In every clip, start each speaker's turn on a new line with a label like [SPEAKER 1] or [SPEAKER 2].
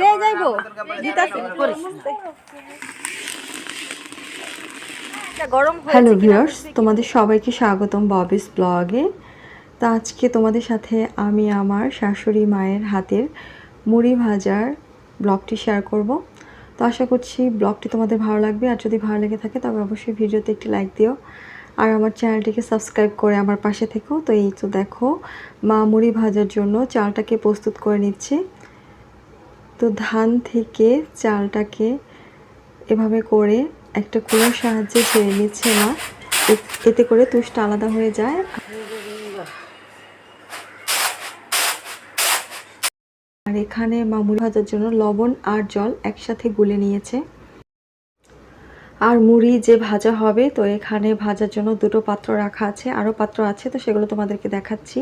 [SPEAKER 1] কে যাইবো। দিতাছে গরম
[SPEAKER 2] hello viewers তোমাদের সবাইকে স্বাগতম ববিস ব্লগে। তো আজকে তোমাদের সাথে আমি আমার শাশুড়ি মায়ের হাতের মুড়ি ভাজার ব্লগটি শেয়ার করব। তো আশা করছি ব্লগটি তোমাদের ভালো লাগবে আর যদি ভালো লেগে থাকে তবে অবশ্যই ভিডিওতে একটি লাইক দিও। আর আমার চ্যানেলটিকে সাবস্ক্রাইব করে আমার পাশে থেকো। তো এই তো দেখো মা মুড়ি ভাজার জন্য চালটাকে প্রস্তুত করে নিচ্ছে। তো ধান থেকে চালটাকে এভাবে করে একটা কুলোর সাহায্যে ছেড়ে নিচ্ছে মা। এতে করে তুষটা আলাদা হয়ে যায়। আর এখানে মা মুড়ি ভাজার জন্য লবণ আর জল একসাথে গুলে নিয়েছে। আর মুড়ি যে ভাজা হবে, তো এখানে ভাজার জন্য দুটো পাত্র রাখা আছে, আরও পাত্র আছে, তো সেগুলো তোমাদেরকে দেখাচ্ছি।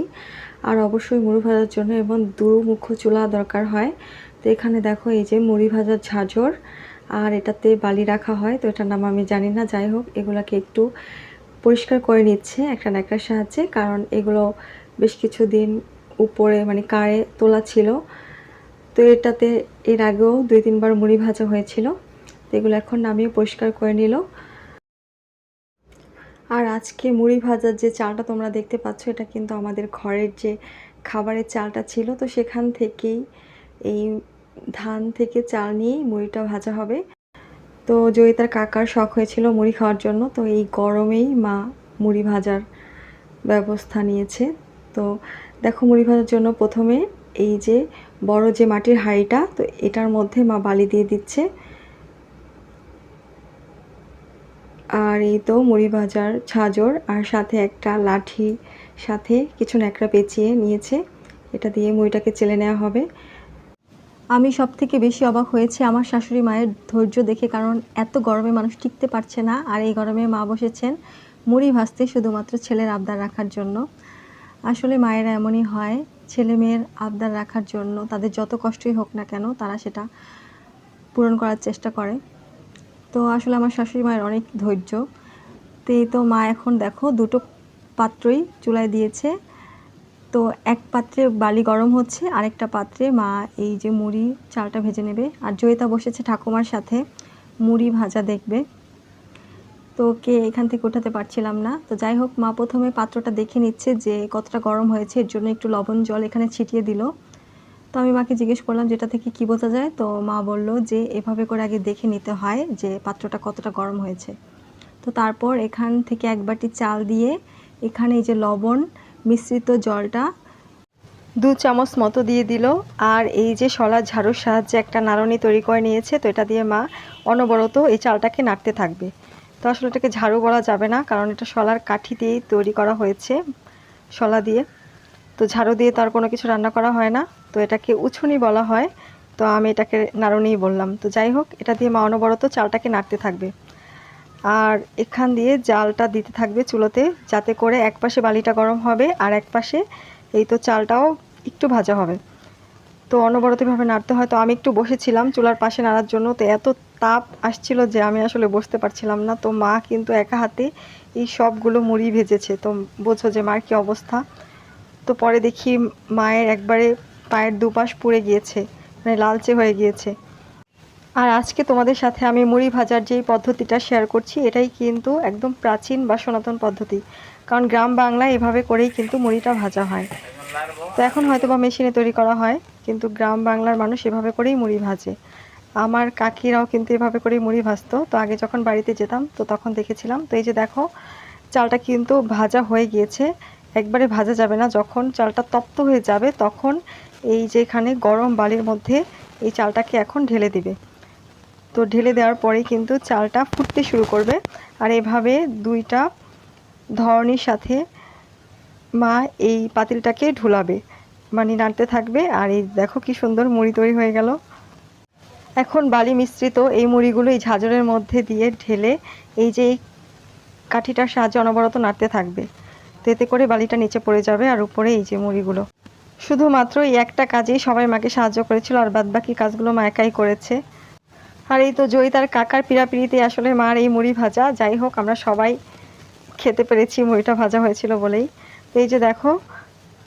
[SPEAKER 2] আর অবশ্যই মুড়ি ভাজার জন্য এবং দুমুখ চুলা দরকার হয়। তো এখানে দেখো এই যে মুড়ি ভাজার ঝাঁঝর, আর এটাতে বালি রাখা হয়, তো এটার নাম আমি জানি না, যাই হোক, এগুলাকে একটু পরিষ্কার করে নিচ্ছে একটা ন্যাকড়ার সাহায্যে, কারণ এগুলো বেশ কিছুদিন উপরে মানে কারে তোলা ছিল। তো এটাতে এর আগেও দুই তিনবার মুড়ি ভাজা হয়েছিল, তো এগুলো এখন নামিয়ে পরিষ্কার করে নিল। আর আজকে মুড়ি ভাজার যে চালটা তোমরা দেখতে পাচ্ছ, এটা কিন্তু আমাদের ঘরের যে খাবারের চালটা ছিল, তো সেখান থেকেই এই ধান থেকে চাল নিয়েই মুড়িটা ভাজা হবে। তো জয়িতার কাকার শখ হয়েছিল মুড়ি খাওয়ার জন্য, তো এই গরমেই মা মুড়ি ভাজার ব্যবস্থা নিয়েছে। তো দেখো মুড়ি ভাজার জন্য প্রথমে এই যে বড় যে মাটির হাঁড়িটা, তো এটার মধ্যে মা বালি দিয়ে দিচ্ছে। আর এই তো মুড়ি ভাজার ছাজর আর সাথে একটা লাঠি, সাথে কিছু ন্যাকড়া পেঁচিয়ে নিয়েছে। এটা দিয়ে মুড়িটাকে চেলে নেওয়া হবে। আমি সব থেকে বেশি অবাক হয়েছি আমার শাশুড়ি মায়ের ধৈর্য দেখে, কারণ এত গরমে মানুষ টিকতে পারছে না, আর এই গরমে মা বসেছেন মুড়ি ভাজতে শুধুমাত্র ছেলের আবদার রাখার জন্য। আসলে মায়েরা এমনই হয়, ছেলে মেয়ের আবদার রাখার জন্য, তাদের যত কষ্টই হোক না কেন তারা সেটা পূরণ করার চেষ্টা করে। তো আসলে আমার শাশুড়ি মায়ের অনেক ধৈর্য। তো তো মা এখন দেখো দুটো পাত্রই চুলায় দিয়েছে। তো এক পাত্রে বালি গরম হচ্ছে, আরেকটা পাত্রে মা এই যে মুড়ি, চালটা ভেজে নেবে। আর জয়িতা বসেছে ঠাকুমার সাথে মুড়ি ভাজা দেখবে। তো কে এখান থেকে উঠাতে পারছিলাম না। তো যাই হোক, মা প্রথমে পাত্রটা দেখে নিচ্ছে যে কতটা গরম হয়েছে, এর জন্য একটু লবণ জল এখানে ছিটিয়ে দিল। তো আমি মাকে জিজ্ঞেস করলাম, যেটা থেকে কি বোঝা যায়? তো মা বলল যে, এভাবে করে আগে দেখে নিতে হয় যে পাত্রটা কতটা গরম হয়েছে। তো তারপর এখান থেকে এক বাটি চাল দিয়ে এখানে এই যে লবণ মিশ্রিত জলটা দু চামচ মতো দিয়ে দিল। আর এই যে শলা ঝাড়ুর সাহায্যে একটা নাড়নি তৈরি করে নিয়েছে, তো এটা দিয়ে মা অনবরত এই চালটাকে নাড়তে থাকবে। তো আসলে এটাকে ঝাড়ু বলা যাবে না, কারণ এটা শলার কাঠি দিয়েই তৈরি করা হয়েছে শলা দিয়ে। তো ঝাড়ু দিয়ে তার কোনো কিছু রান্না করা হয় না, তো এটাকে উছুনি বলা হয়। তো আমি এটাকে নাড়ুনিই বললাম। তো যাই হোক, এটা দিয়ে মা অনবরত চালটাকে নাড়তে থাকবে। আর এখান দিয়ে জালটা দিতে থাকবে চুলোতে যাতে করে এক পাশে বালিটা গরম হবে আর এক পাশে এই তো চালটাও একটু ভাজা হবে। তো অনবরতভাবে নাড়তে হয়। তো আমি একটু বসেছিলাম চুলার পাশে নাড়ার জন্য। তো এত তাপ আসছিল যে আমি আসলে বসতে পারছিলাম না। তো মা কিন্তু একা হাতে এই সবগুলো মুড়ি ভেজেছে। তো বোঝো যে মার কী অবস্থা। তো পরে দেখি মায়ের একবারে পায়ের দুপাশ পুড়ে গিয়েছে মানে লালচে হয়ে গিয়েছে। আর আজকে তোমাদের সাথে আমি মুড়ি ভাজার যেই পদ্ধতিটা শেয়ার করছি, এটাই কিন্তু একদম প্রাচীন বা সনাতন পদ্ধতি। কারণ গ্রাম বাংলায় এভাবে করেই কিন্তু মুড়িটা ভাজা হয়। তো এখন হয়তো বা মেশিনে তৈরি করা হয়, কিন্তু গ্রাম বাংলার মানুষ এভাবে করেই মুড়ি ভাজে। আমার কাকিরাও কিন্তু এভাবে করেই মুড়ি ভাজতো। তো আগে যখন বাড়িতে যেতাম, তো তখন দেখেছিলাম, তো এই যে দেখো, চালটা কিন্তু ভাজা হয়ে গিয়েছে। একবারে ভাজা যাবে না, যখন চালটা তপ্ত হয়ে যাবে, তখন এই যে এখানে গরম বালির মধ্যে এই চালটাকে এখন ঢেলে দিবে। তো ঢেলে দেওয়ার পরেই কিন্তু চালটা ফুটতে শুরু করবে। আর এভাবে দুইটা ধরনির সাথে মা এই পাতিলটাকে ঢুলাবে মানে নাড়তে থাকবে। আর এই দেখো কি সুন্দর মুড়ি তৈরি হয়ে গেল। এখন বালি মিশ্রিত এই মুড়িগুলো এই ঝাঁঝরের মধ্যে দিয়ে ঢেলে এই যে কাঠিটার সাহায্যে অনবরত নাড়তে থাকবে। তো এতে করে বালিটা নিচে পড়ে যাবে আর উপরে এই যে মুড়িগুলো। শুধুমাত্র এই একটা কাজেই সবাই মাকে সাহায্য করেছিল, আর বাদবাকি কাজগুলো মা একাই করেছে। আর এই তো জয়ী তার কাকার পিড়াপিড়িতে আসলে মার এই মুড়ি ভাজা। যাই হোক, আমরা সবাই খেতে পেরেছি, মুড়িটা ভাজা হয়েছিল বলেই। তো এই যে দেখো,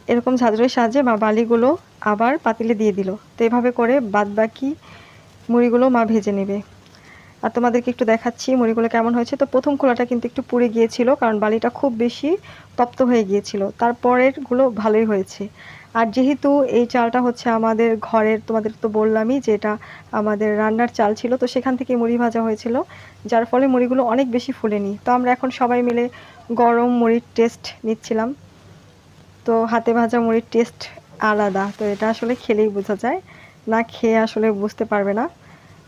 [SPEAKER 2] এরকম ঝাঁঝরের সাহায্যে মা বালিগুলো আবার পাতিলে দিয়ে দিল। তো এভাবে করে বাদবাকি মুড়িগুলো মা ভেজে নেবে। আর তোমাদেরকে একটু দেখাচ্ছি মুড়িগুলো কেমন হয়েছে। তো প্রথম খোলাটা কিন্তু একটু পুড়ে গিয়েছিল, কারণ বালিটা খুব বেশি তপ্ত হয়ে গিয়েছিল। তারপরেরগুলো ভালোই হয়েছে। আর যেহেতু এই চালটা হচ্ছে আমাদের ঘরের, তোমাদের তো বললামই যে এটা আমাদের রান্নার চাল ছিল, তো সেখান থেকে মুড়ি ভাজা হয়েছিল, যার ফলে মুড়িগুলো অনেক বেশি ফুলেনি। তো আমরা এখন সবাই মিলে গরম মুড়ির টেস্ট নিচ্ছিলাম। তো হাতে ভাজা মুড়ির টেস্ট আলাদা, তো এটা আসলে খেলেই বোঝা যায়। না খেয়ে আসলে বুঝতে পারবে না।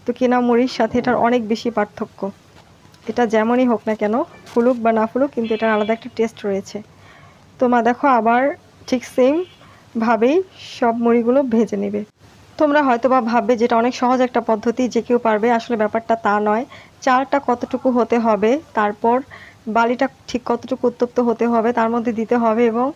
[SPEAKER 2] তো কেনা মুড়ির সাথে এটার অনেক বেশি পার্থক্য। এটা যেমনই হোক না কেন, ফুলুক বা না ফুলুক, কিন্তু এটার আলাদা একটা টেস্ট রয়েছে। তো মা, দেখো, আবার ঠিক সেম ভাবেই সব মুড়িগুলো ভেজে নেবে। তোমরা হয়তো বা ভাববে যেটা অনেক সহজ একটা পদ্ধতি, যে কেউ পারবে। আসলে ব্যাপারটা তা নয়। চালটা কতটুকু হতে হবে, তারপর বালিটা ঠিক কতটুকু উত্তপ্ত হতে হবে, তার মধ্যে দিতে হবে এবং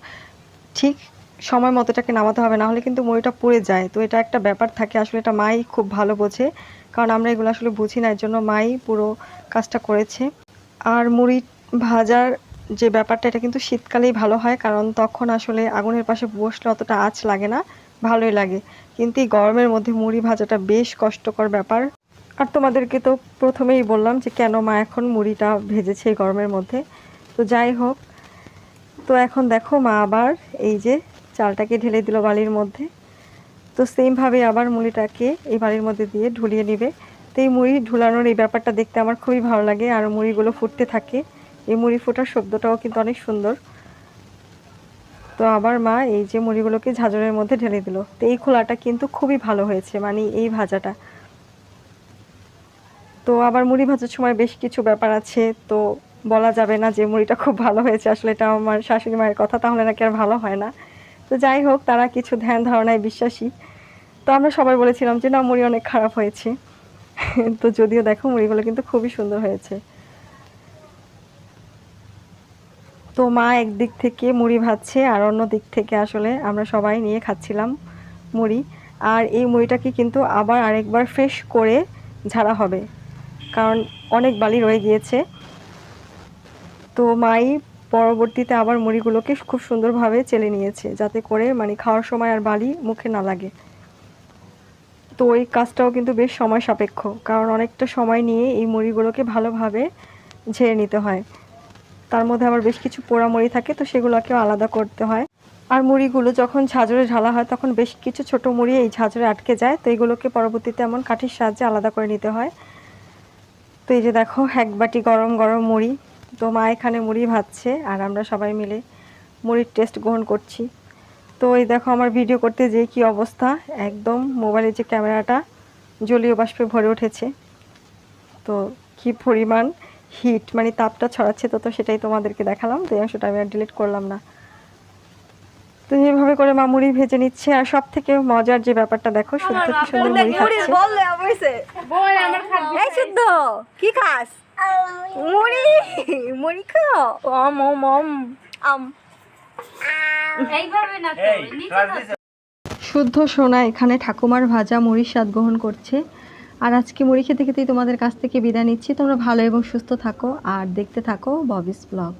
[SPEAKER 2] ঠিক সময় মতো এটাকে নামাতে হবে। না হলে কিন্তু মুড়িটা পুড়ে যায়। তো এটা একটা ব্যাপার থাকে। আসলে এটা মাই খুব ভালো বোঝে। কারণ আমরা এগুলো আসলে বুঝি না এর জন্য মাই পুরো কাজটা করেছে। আর মুড়ি ভাজার যে ব্যাপারটা, এটা কিন্তু শীতকালেই ভালো হয়, কারণ তখন আসলে আগুনের পাশে বসলে অতটা আঁচ লাগে না, ভালোই লাগে। কিন্তু এই গরমের মধ্যে মুড়ি ভাজাটা বেশ কষ্টকর ব্যাপার। আর তোমাদেরকে তো প্রথমেই বললাম যে কেন মা এখন মুড়িটা ভেজেছে এই গরমের মধ্যে। তো যাই হোক, তো এখন দেখো মা আবার এই যে চালটাকে ঢেলে দিল বালির মধ্যে। তো সেমভাবে আবার মুড়িটাকে এই বাড়ির মধ্যে দিয়ে ঢুলিয়ে নেবে। তো এই মুড়ি ঢুলানোর এই ব্যাপারটা দেখতে আমার খুবই ভালো লাগে, আর মুড়িগুলো ফুটতে থাকে। এই মুড়ি ফোটার শব্দটাও কিন্তু অনেক সুন্দর। তো আবার মা এই যে মুড়িগুলোকে ঝাঁঝরের মধ্যে ঢেলে দিল। তো এই খোলাটা কিন্তু খুবই ভালো হয়েছে মানে এই ভাজাটা। তো আবার মুড়ি ভাজার সময় বেশ কিছু ব্যাপার আছে, তো বলা যাবে না যে মুড়িটা খুব ভালো হয়েছে। আসলে এটা আমার শাশুড়ি মায়ের কথা, তাহলে নাকি আর ভালো হয় না। তো যাই হোক, তারা কিছু ধ্যান ধারণায় বিশ্বাসী। তো আমরা সবাই বলেছিলাম যে, না, মুড়ি অনেক খারাপ হয়েছে। তো যদিও দেখো, মুড়িগুলো কিন্তু খুবই সুন্দর হয়েছে। তো মা একদিক থেকে মুড়ি ভাজছে, আর অন্য দিক থেকে আসলে আমরা সবাই নিয়ে খাচ্ছিলাম মুড়ি। আর এই মুড়িটাকে কিন্তু আবার আরেকবার ফ্রেশ করে ঝাড়া হবে। কারণ অনেক বালি রয়ে গিয়েছে। তো মাই পরবর্তীতে আবার মুড়িগুলোকে খুব সুন্দরভাবে চেলে নিয়েছে, যাতে করে মানে খাওয়ার সময় আর বালি মুখে না লাগে। তো ওই কাজটাও কিন্তু বেশ সময় সাপেক্ষ, কারণ অনেকটা সময় নিয়ে এই মুড়িগুলোকে ভালোভাবে ঝেড়ে নিতে হয়। তার মধ্যে আবার বেশ কিছু পোড়া মুড়ি থাকে, তো সেগুলোকেও আলাদা করতে হয়। আর মুড়িগুলো যখন ঝাঁঝরে ঢালা হয়, তখন বেশ কিছু ছোট মুড়ি এই ঝাঁঝরে আটকে যায়, তো এগুলোকে পরবর্তীতে এমন কাঠির সাহায্যে আলাদা করে নিতে হয়। তো এই যে দেখো, এক বাটি গরম গরম মুড়ি। তো মা এখানে মুড়ি ভাজছে আর আমরা সবাই মিলে মুড়ির টেস্ট গ্রহণ করছি। তো এই দেখো আমার ভিডিও করতে যে কি অবস্থা? একদম মোবাইলের যে ক্যামেরাটা জলীয় বাষ্পে ভরে উঠেছে। তো কি পরিমাণ হিট মানে তাপটা ছড়াচ্ছে তো তো সেটাই তোমাদেরকে দেখালাম। তো এই অংশটা আমি আর ডিলিট করলাম না। তো এইভাবে করে মা মুড়ি ভেজে নিচ্ছে। আর সব থেকে মজার যে ব্যাপারটা দেখো কি সুন্দর মুড়ি খাচ্ছে।
[SPEAKER 1] এই শুদ্ধ কি খাস? মুড়ি মুড়ি খাও? অম অম অম আম
[SPEAKER 3] এইভাবে না তো
[SPEAKER 2] শুদ্ধ সোনা এখানে ঠাকুমার ভাজা মুড়ির স্বাদ গ্রহণ করছে। আর আজকে মুড়ি খেতে খেতেই তোমাদের কাছ থেকে বিদায় নিচ্ছি। তোমরা ভালো এবং সুস্থ থাকো আর দেখতে থাকো ববিস ব্লগ।